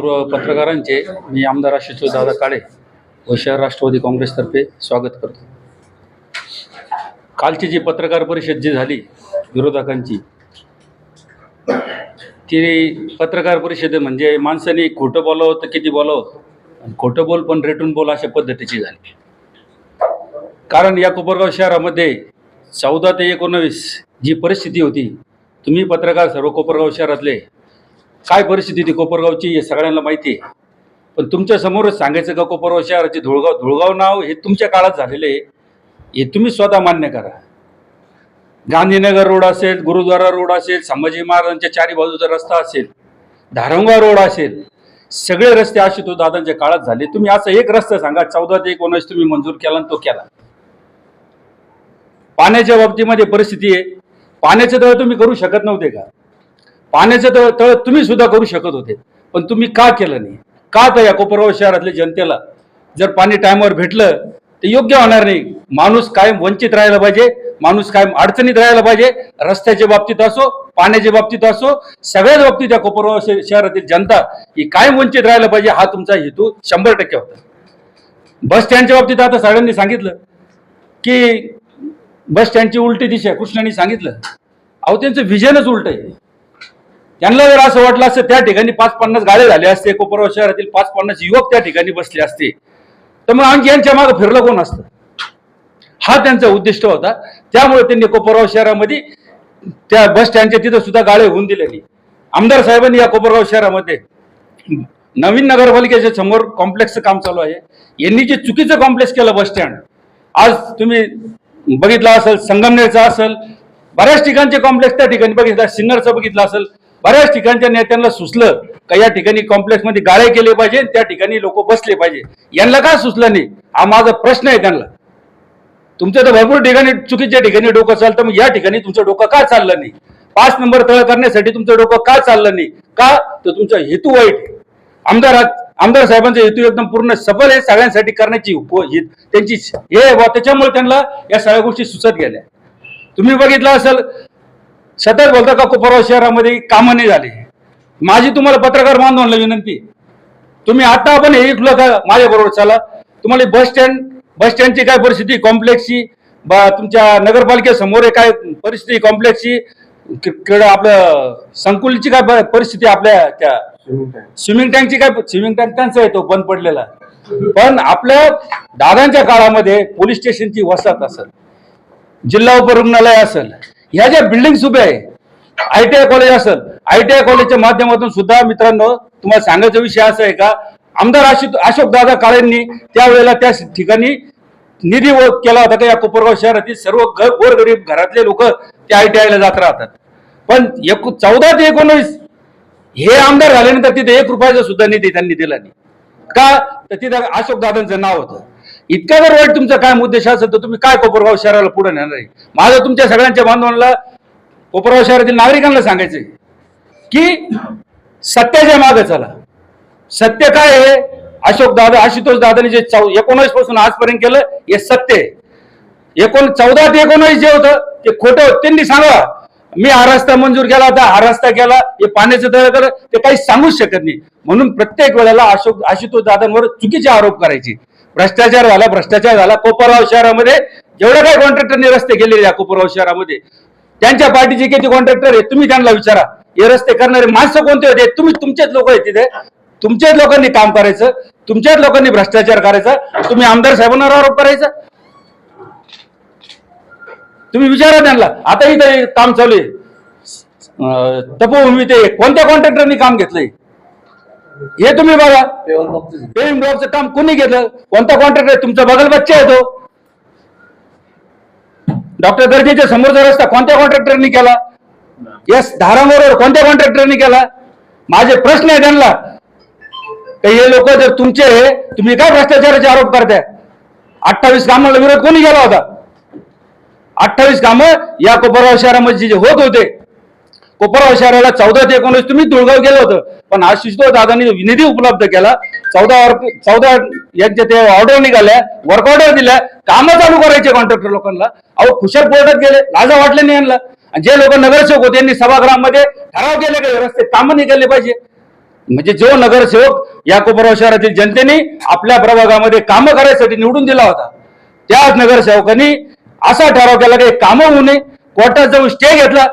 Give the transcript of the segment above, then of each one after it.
सर्व पत्रकारांचे मी आमदार आशुतोष दादा काळे व शहर राष्ट्रवादी काँग्रेसतर्फे स्वागत करतो. कालची जी पत्रकार परिषद जी झाली विरोधकांची ती पत्रकार परिषद म्हणजे माणसाने खोटं बोलावं तर किती बोलावं आणि खोटं बोल पण रेटून बोल अशा पद्धतीची झाली. कारण या कोपरगाव शहरामध्ये चौदा ते एकोणावीस जी परिस्थिती होती तुम्ही पत्रकार सर्व कोपरगाव शहरातले काय परिस्थिती ती कोपरगावची हे सगळ्यांना माहिती आहे. पण तुमच्या समोरच सांगायचं का कोपरगाव शहराचे धुळगाव धुळगाव नाव हे तुमच्या काळात झालेले आहे. हे तुम्ही स्वतः मान्य करा. गांधीनगर रोड असेल गुरुद्वारा रोड असेल संभाजी महाराजांच्या चारी बाजूचा रस्ता असेल धारंगा रोड असेल सगळे रस्ते असे तो दादांच्या काळात झाले. तुम्ही असं एक रस्ता सांगा चौदा ते एकोणीस तुम्ही मंजूर केला आणि तो केला. पाण्याच्या बाबतीमध्ये परिस्थिती आहे. पाण्याचे दळ तुम्ही करू शकत नव्हते का? पाण्याचं तळ तळ तुम्ही सुद्धा करू शकत होते. पण तुम्ही का केलं नाही? का तर या कोपरगाव शहरातल्या जनतेला जर पाणी टायमावर भेटलं तर योग्य होणार नाही. माणूस कायम वंचित राहायला पाहिजे माणूस कायम अडचणीत राहायला पाहिजे. रस्त्याच्या बाबतीत असो पाण्याच्या बाबतीत असो सगळ्याच बाबतीत या कोपरगाव शहरातील जनता ही कायम वंचित राहायला पाहिजे हा तुमचा हेतू शंभर टक्के होता. बस स्टँडच्या बाबतीत आता सगळ्यांनी सांगितलं की बस स्टँडची उलटी दिशा कृष्णाने सांगितलं. अहो त्यांचं व्हिजनच उलट आहे. त्यांना जर असं वाटलं असतं त्या ठिकाणी पाच पन्नास गाड्या झाले असते कोपरगाव शहरातील पाच पन्नास युवक त्या ठिकाणी बसले असते तर मग आणखी यांच्या मागे फिरलं कोण असतं? हा त्यांचा उद्दिष्ट होता. त्यामुळे त्यांनी कोपरगाव शहरामध्ये त्या बस स्टँडच्या तिथं सुद्धा गाळे होऊन दिलेली. आमदार साहेबांनी या कोपरगाव शहरामध्ये नवीन नगरपालिकेच्या समोर कॉम्प्लेक्सचं काम चालू आहे. यांनी जे चुकीचं कॉम्प्लेक्स केलं बस स्टँड आज तुम्ही बघितलं असेल संगमनेरचा असेल बऱ्याच ठिकाणचे कॉम्प्लेक्स त्या ठिकाणी बघितलं सिन्नरचं बघितलं असेल बऱ्याच ठिकाणच्या नेत्यांना सुचलं का या ठिकाणी कॉम्प्लेक्समध्ये गाळे केले पाहिजे त्या ठिकाणी लोक बसले पाहिजे. यांना का सुचलं नाही? हा माझा प्रश्न आहे त्यांना. तुमचं तर भरपूर ठिकाणी चुकीच्या ठिकाणी डोकं चालतं मग या ठिकाणी तुमचं डोकं का चाललं नाही? पाच नंबर तळ करण्यासाठी तुमचं डोकं का चाललं नाही? का? तर तुमचा हेतू वाईट आहे. आमदार आमदार साहेबांचा हेतू एकदम पूर्ण सफल आहे सगळ्यांसाठी करण्याची उप- त्यांची हे बुवा, त्याच्यामुळे त्यांना या सगळ्या गोष्टी सुचत गेल्या. तुम्ही बघितलं असेल सतत बोलता का कोपरगाव शहरामध्ये कामं नाही झाली? माझी तुम्हाला पत्रकार बांधवांना विनंती. तुम्ही आता आपण हे ऐकलं का माझ्या बरोबर चला. तुम्हाला बस स्टँड बस स्टँडची काय परिस्थिती कॉम्प्लेक्सची बा तुमच्या नगरपालिकेसमोर आहे काय परिस्थिती कॉम्प्लेक्सची आपलं संकुलची काय परिस्थिती आपल्या त्या स्विमिंग टँकची काय स्विमिंग टँक त्यांचा आहे तो बंद पडलेला. पण आपल्या दादांच्या काळामध्ये पोलीस स्टेशनची वसाहत असेल. जिल्हा उपरुग्णालय असेल. ह्या ज्या बिल्डिंग उभ्या आहे आय टी आय कॉलेज असेल आय टी आय कॉलेजच्या माध्यमातून सुद्धा मित्रांनो तुम्हाला सांगायचा विषय असा आहे का आमदार अशोक अशोक दादा काळेंनी त्यावेळेला त्या ठिकाणी निधी केला होता का या कोपरगाव शहरातील सर्व गोरगरीब घरातले लोक त्या आय टी आयला जात राहतात. पण एक चौदा ते एकोणवीस हे आमदार झाल्यानंतर तिथे एक रुपयाचा सुद्धा निधी त्यांनी दिला नाही. का? तर तिथं अशोक दादांचं नाव होतं. इतका जर वाईट तुमचा काय उद्देश असेल तर तुम्ही काय कोपरगाव शहराला पुढे नेणार आहे? माझं तुमच्या सगळ्यांच्या बांधवांना कोपरगाव शहरातील नागरिकांना सांगायचंय की सत्याच्या मागे चला. सत्य काय आहे? अशोक दादा आशुतोष दादाने जे चौ एकोणीसपासून आजपर्यंत केलं हे सत्य आहे. एकोण चौदा ते एकोणीस जे होतं ते खोटं होतं. त्यांनी सांगा मी हा रस्ता मंजूर केला होता हा रस्ता केला हे पाण्याचं दर केलं ते काही सांगूच शकत नाही. म्हणून प्रत्येक वेळेला अशोक आशुतोष दादांवर चुकीचे आरोप करायचे. भ्रष्टाचार झाला भ्रष्टाचार झाला. कोपरगाव शहरामध्ये जेवढ्या काही कॉन्ट्रॅक्टरने रस्ते केलेले या कोपरगाव शहरामध्ये? त्यांच्या पार्टीचे किती कॉन्ट्रॅक्टर आहे तुम्ही त्यांना विचारा. हे रस्ते करणारे माणसं कोणते होते? तुम्ही तुमचेच लोक आहेत तिथे. तुमच्याच लोकांनी काम करायचं तुमच्याच लोकांनी भ्रष्टाचार करायचा तुम्ही आमदार साहेबांवर आरोप करायचा. तुम्ही विचारा त्यांना. आता इथं काम चालू आहे. तपोभूमी ते कोणत्या कॉन्ट्रॅक्टरनी काम घेतलंय? हे तुम्ही बघा. पेविंग ब्लॉकचं काम कोणी घेतलं कोणता कॉन्ट्रॅक्टर तुमचा बगल बच्चा आहे तो. डॉक्टर दर्जेच्या समोरचा रस्ता कोणत्या कॉन्ट्रॅक्टरनी केला? यस धारामोरवर कोणत्या कॉन्ट्रॅक्टरनी केला? माझे प्रश्न आहे त्यांना. हे लोक जर तुमचे तुम्ही काय भ्रष्टाचाराचे आरोप करताय? अठ्ठावीस कामाला विरोध कोणी केला होता? अठ्ठावीस कामं या कोपरगाव शहरामध्ये जे होत होते कोपरगाव शहराला चौदा ते एकोणीस तुम्ही धुळगाव गेलं होतं. पण आशिष दादांनी निधी उपलब्ध केला. चौदा चौदा यांच्या ते ऑर्डर निघाल्या वर्क ऑर्डर दिल्या. कामं चालू करायचे कॉन्ट्रॅक्टर लोकांना. अहो खुशाल कोर्टात गेले. लाजा वाटले नाही यांना. आणि जे लोक नगरसेवक होते यांनी सभागृहामध्ये ठराव केले का रस्ते कामं निघाले पाहिजे. म्हणजे जो नगरसेवक या कोपरगाव शहरातील जनतेने आपल्या प्रभागामध्ये कामं करायसाठी निवडून दिला होता त्याच नगरसेवकांनी असा ठराव केला की कामं होऊ नये. कोर्टात जाऊन स्टे घेतला.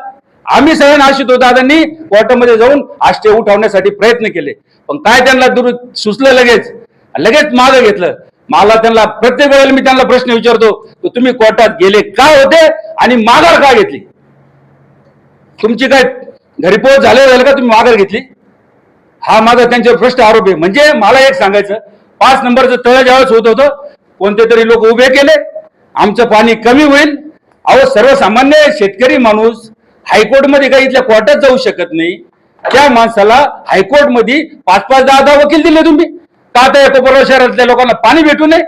आम्ही सगळ्यांना आशित दादांनी कोर्टामध्ये जाऊन आश्चर्य उठवण्यासाठी प्रयत्न केले. पण काय त्यांना दूर सुचलं लगेच? लगेच मागं घेतलं. मला त्यांना प्रत्येक वेळेला मी त्यांना प्रश्न विचारतो की तुम्ही कोर्टात गेले का होते आणि माघार का घेतली? तुमची काय घरी पोच झाले झालं का तुम्ही माघार घेतली? हा माझा त्यांच्यावर भ्रष्ट आरोप आहे. म्हणजे मला एक सांगायचं पाच नंबरचं तळ ज्यावेळेस होत होतं कोणते तरी लोक उभे केले आमचं पाणी कमी होईल. अहो सर्वसामान्य शेतकरी माणूस हायकोर्टमध्ये काही इथल्या कोर्टात जाऊ शकत नाही. त्या माणसाला हायकोर्टमध्ये पाच पाच दहा दहा वकील दिले तुम्ही. का त्या कोपरगाव शहरातल्या लोकांना पाणी भेटू नये?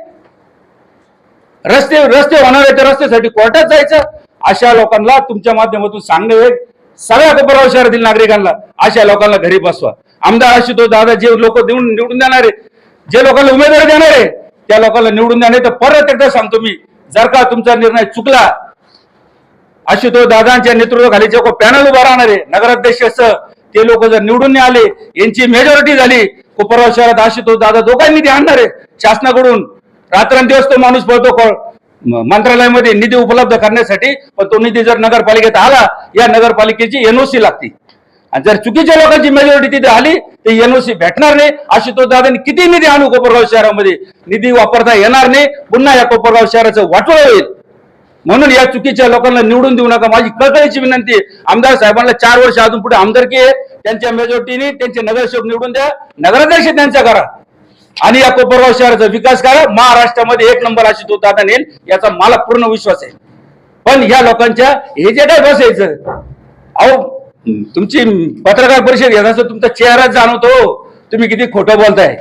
रस्ते रस्ते होणार आहे त्या रस्त्यासाठी कोर्टात जायचं. अशा लोकांना तुमच्या माध्यमातून सांगणे होईल सगळ्या कोपरगाव शहरातील नागरिकांना अशा लोकांना घरी बसवा. आमदार तो दादा जे लोक देऊन निवडून देणार आहे जे लोकांना उमेदवार देणार आहे त्या लोकांना निवडून देणार तर परत एकदा सांगतो मी जर का तुमचा निर्णय चुकला आशुतोष दादांच्या नेतृत्वाखाली जे पॅनल उभा राहणार आहे नगराध्यक्षाचं ते लोक जर निवडून नाही आले यांची मेजॉरिटी झाली कोपरगाव शहरात आशुतोष दादा दोघांनी निधी आणणार. आहे शासनाकडून रात्रंदिवस तो माणूस पळतो मंत्रालयामध्ये निधी उपलब्ध करण्यासाठी पण तो निधी जर नगरपालिकेत आला या नगरपालिकेची एनओसी लागते. आणि जर चुकीच्या लोकांची मेजॉरिटी तिथे आली तर एनओसी भेटणार नाही. आशुतोष दादांनी किती निधी आणू कोपरगाव शहरामध्ये? निधी वापरता येणार नाही. पुन्हा या कोपरगाव शहराचं वाटोळ होईल. म्हणून या चुकीच्या लोकांना निवडून देऊ नका. माझी कळकळीची विनंती आमदार साहेबांना चार वर्ष अजून पुढे आमदारकी आहे. त्यांच्या मेजॉरिटीने त्यांचे नगरसेवक निवडून द्या. नगराध्यक्ष त्यांचा करा आणि या कोपरगाव शहराचा विकास करा. महाराष्ट्रामध्ये एक नंबर अशी तो दादा नेल याचा मला पूर्ण विश्वास आहे. पण या लोकांच्या हे जे काय बसायचं अहो तुमची पत्रकार परिषद घेण्याचा तुमचा चेहरा जाणवतो. तुम्ही किती खोटं बोलताय.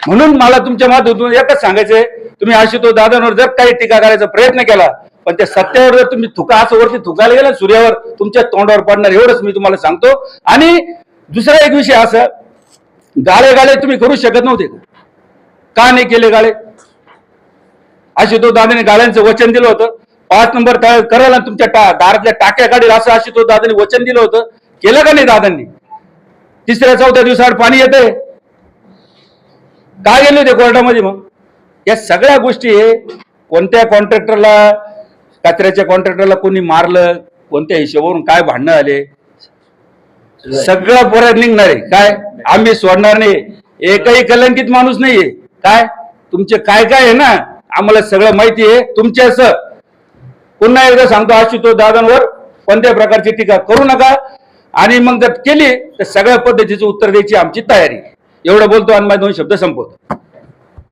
म्हणून मला तुमच्या माध्यमातून एकच सांगायचंय तुम्ही आशितो दादांवर जर काही टीका करायचा प्रयत्न केला पण त्या सत्यावर जर तुम्ही थुका असं वरती थुकायला गेला सूर्यावर तुमच्या तोंडावर पडणार एवढंच मी तुम्हाला सांगतो. आणि दुसरा एक विषय असा गाळे गाळे तुम्ही करू शकत नव्हते का? नाही केले गाळे? आशितो दादाने गाळ्यांचं वचन दिलं होतं. पाच नंबर करायला तुमच्या टा दारातल्या टाक्या काढील असं आशितो दादाने वचन दिलं होतं. केलं का नाही दादांनी? तिसऱ्या चौथ्या दिवसावर पाणी येतंय. काय गेले होते कोर्टामध्ये मग? या सगळ्या गोष्टी कोणत्या कॉन्ट्रॅक्टरला कचऱ्याच्या कॉन्ट्रॅक्टरला कोणी मारलं कोणत्या हिशोबावरून काय भांडणं आले? सगळं परत निघणार आहे. काय? आम्ही सोडणार नाही. एकही कलंकित माणूस नाहीये. काय? तुमचे काय काय आहे ना? आम्हाला सगळं माहिती आहे. तुमचे असं. पुन्हा एकदा सांगतो आशुतोष दादांवर कोणत्या प्रकारची टीका करू नका. आणि मग जर केली तर सगळ्या पद्धतीचं उत्तर द्यायची आमची तयारी. एवढं बोलतो आणि माझे दोन शब्द संपवतो.